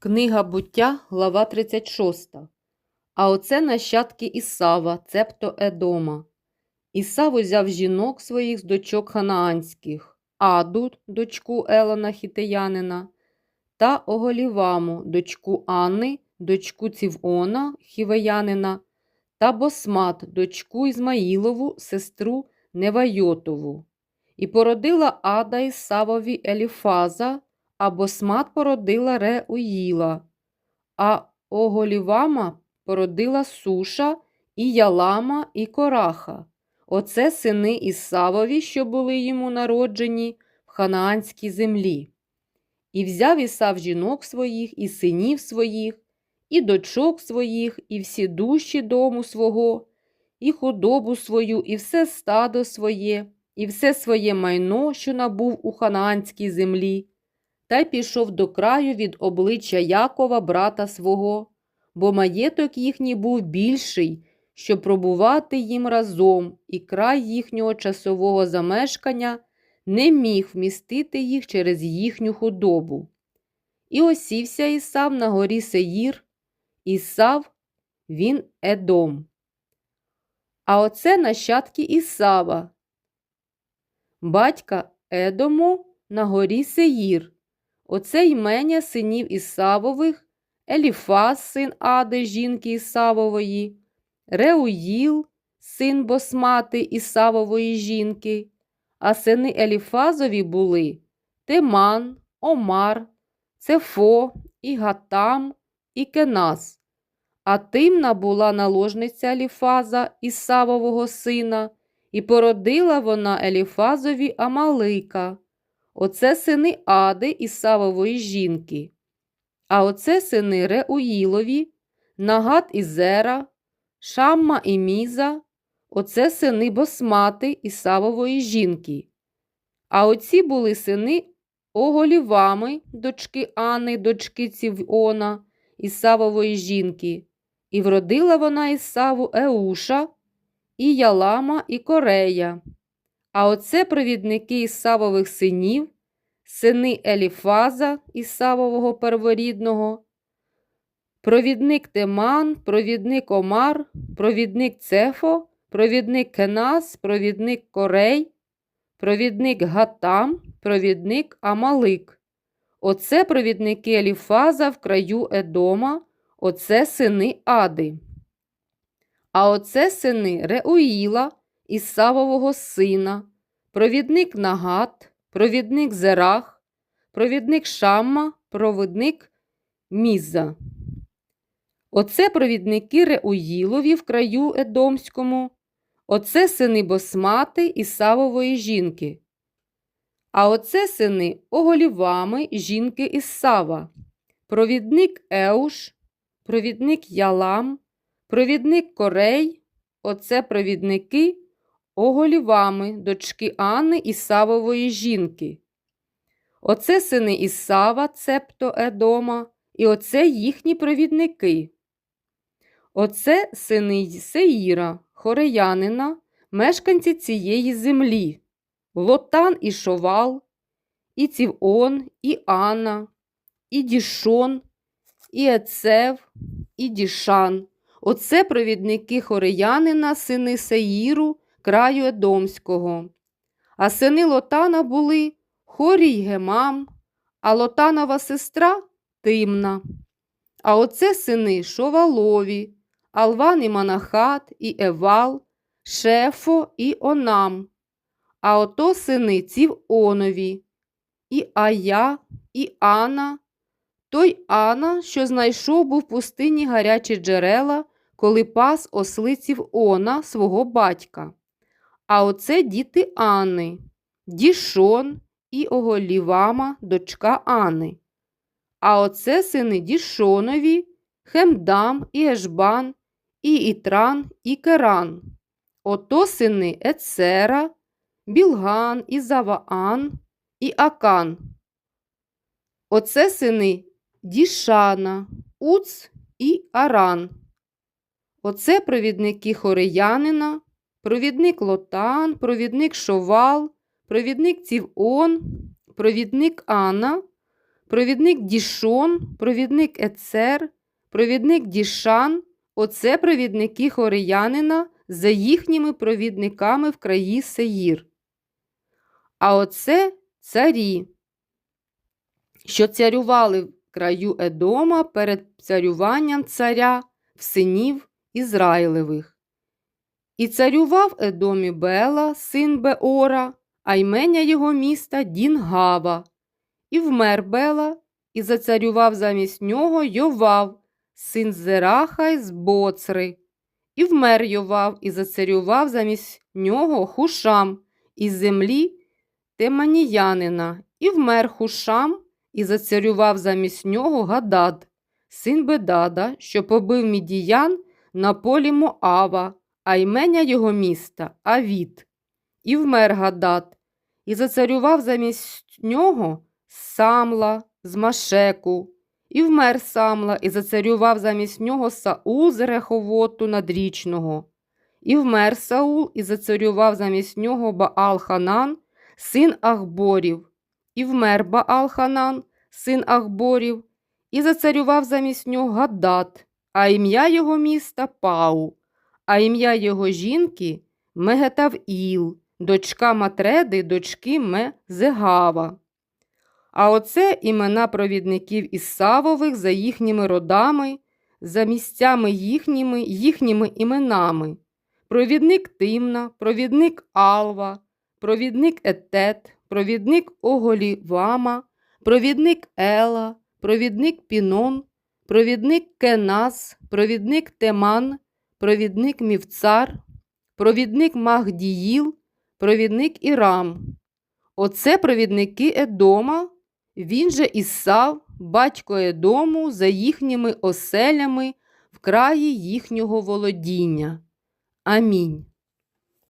Книга буття, глава 36. А оце нащадки Ісава, цебто Едома. Ісав узяв жінок своїх з дочок ханаанських, Аду, дочку Елона Хітеянина, та Оголіваму, дочку Анни, дочку Цівона, Хівеянина, та Босмат, дочку Ізмаїлову, сестру Невайотову. І породила Ада Ісавові Еліфаза, а Босмат породила Реуїла, а Оголівама породила Суша, і Ялама, і Кораха. Оце сини Ісавові, що були йому народжені в ханаанській землі. І взяв Ісав жінок своїх, і синів своїх, і дочок своїх, і всі душі дому свого, і худобу свою, і все стадо своє, і все своє майно, що набув у ханаанській землі, та й пішов до краю від обличчя Якова, брата свого, бо маєток їхній був більший, щоб пробувати їм разом, і край їхнього часового замешкання не міг вмістити їх через їхню худобу. І осівся Ісав на горі Сеїр, Ісав він Едом. А оце нащадки Ісава, батька Едому на горі Сеїр. Оце ймення синів Ісавових, Еліфаз, син Ади, жінки Ісавової, Реуїл, син Босмати Ісавової жінки, а сини Еліфазові були Теман, Омар, Цефо, і Гатам, і Кенас. А Тимна була наложниця Еліфаза Ісавового сина, і породила вона Еліфазові Амалика. Оце сини Ади Ісавової жінки. А оце сини Реуїлові, Нагат і Зера, Шамма і Міза, оце сини Босмати Ісавової жінки. А оці були сини Оголівами, дочки Ани, дочки Цівона, Ісавової жінки, і вродила вона Ісаву Еуша, і Ялама, і Корея. А оце провідники Ісавових синів, сини Еліфаза, Ісавового перворідного, провідник Теман, провідник Омар, провідник Цефо, провідник Кенас, провідник Корей, провідник Гатам, провідник Амалик. Оце провідники Еліфаза в краю Едома, оце сини Ади. А оце сини Реуїла, Ісавового сина, провідник Нагат, провідник Зерах, провідник Шамма, провідник Міза. Оце провідники Реуїлові в краю Едомському, оце сини Босмати Ісавової жінки. А оце сини Оголівами жінки Ісава, провідник Еуш, провідник Ялам, провідник Корей, оце провідники Оголівами, дочки Анни Ісавової жінки. Оце сини Ісава, цебто Едома, і оце їхні провідники. Оце сини Сеїра, хореянина, мешканці цієї землі, Лотан і Шовал, і Цівон, і Анна, і Дішон, і Ецев, і Дішан. Оце провідники хореянина, сини Сеїру, краю Едомського. А сини Лотана були Хорій Гемам, а Лотанова сестра Тимна. А оце сини Шовалові, Алван і Манахат, і Евал, Шефо і Онам. А ото сини Цівонові, і Ая, і Ана, той Ана, що знайшов був в пустині гарячі джерела, коли пас ослиців Она, свого батька. А оце діти Анни, Дішон і Оголівама, дочка Ани. А оце сини Дішонові, Хемдам і Ешбан, і Ітран, і Керан. Ото сини Ецера, Білган, і Заваан, і Акан. Оце сини Дішана, Уц і Аран. Оце провідники хореянина, провідник Лотан, провідник Шовал, провідник Цівон, провідник Анна, провідник Дішон, провідник Ецер, провідник Дішан оце провідники хореянина за їхніми провідниками в краї Сеїр. А оце царі, що царювали в краю Едома перед царюванням царя в синів Ізраїлевих. І царював Едомі Бела, син Беора, а ймення його міста Дінгава. І вмер Бела, і зацарював замість нього Йовав, син Зерахай з Боцри. І вмер Йовав, і зацарював замість нього Хушам із землі Теманіянина. І вмер Хушам, і зацарював замість нього Гадад, син Бедада, що побив мідіян на полі Моава, а ймення його міста Авід. І вмер Гадад, і зацарював замість нього Самла з Машеку. І вмер Самла, і зацарював замість нього Саул з Реховоту надрічного. І вмер Саул, і зацарював замість нього Баал Ханан, син Ахборів. І вмер Баал Ханан, син Ахборів, і зацарював замість нього Гадат, а ім'я його міста Пау, а ім'я його жінки Мегетавіл, дочка Матреди, дочки Мезегава. А оце імена провідників Ісавових за їхніми родами, за місцями їхніми, їхніми іменами. Провідник Тимна, провідник Алва, провідник Етет, провідник Оголівама, провідник Ела, провідник Пінон, провідник Кенас, провідник Теман, провідник Мівцар, провідник Магдіїл, провідник Ірам. Оце провідники Едома, він же Ісав, батько Едому, за їхніми оселями в краї їхнього володіння. Амінь.